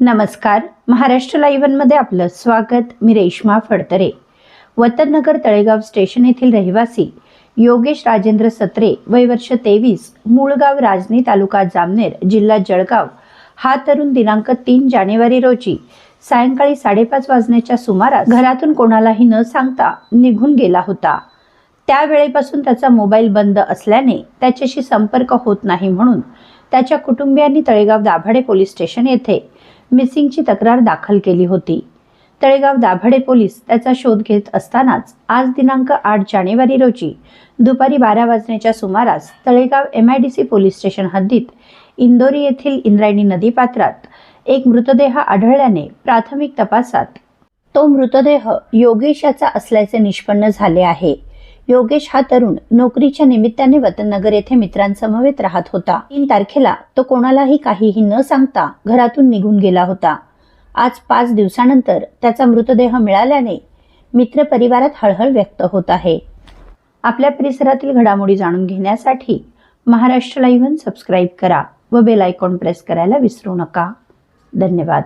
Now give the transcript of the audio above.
नमस्कार. महाराष्ट्र लाईव्हमध्ये आपलं स्वागत. मी रेश्मा फडतरे. वतननगर तळेगाव स्टेशन येथील रहिवासी योगेश राजेंद्र सत्रे वय वर्ष तेवीस मूळगाव राजनी तालुका जामनेर जिल्हा जळगाव. हा तरुण दिनांक तीन जानेवारी रोजी सायंकाळी साडेपाच वाजण्याच्या सुमारास घरातून कोणालाही न सांगता निघून गेला होता. त्यावेळेपासून त्याचा मोबाईल बंद असल्याने त्याच्याशी संपर्क होत नाही म्हणून त्याच्या कुटुंबियांनी तळेगाव दाभाडे पोलीस स्टेशन येथे मिसिंगची तक्रार दाखल केली होती. तळेगाव दाभडे पोलीस त्याचा शोध घेत असतानाच आज दिनांक आठ जानेवारी रोजी दुपारी बारा वाजण्याच्या सुमारास Talegaon M I D C police station हद्दीत इंदोरी येथील इंद्रायणी नदीपात्रात एक मृतदेह आढळल्याने प्राथमिक तपासात तो मृतदेह योगेश याचा असल्याचे निष्पन्न झाले आहे. योगेश हा तरुण नोकरीच्या निमित्ताने वतननगर येथे मित्रांसमवेत राहत होता. तीन तारखेला तो कोणालाही काहीही न सांगता घरातून निघून गेला होता. आज पाच दिवसानंतर त्याचा मृतदेह मिळाल्याने मित्र परिवारात हळहळ व्यक्त होत आहे. आपल्या परिसरातील घडामोडी जाणून घेण्यासाठी महाराष्ट्र लाईव्हन सबस्क्राईब करा व बेल आयकॉन प्रेस करायला विसरू नका. धन्यवाद.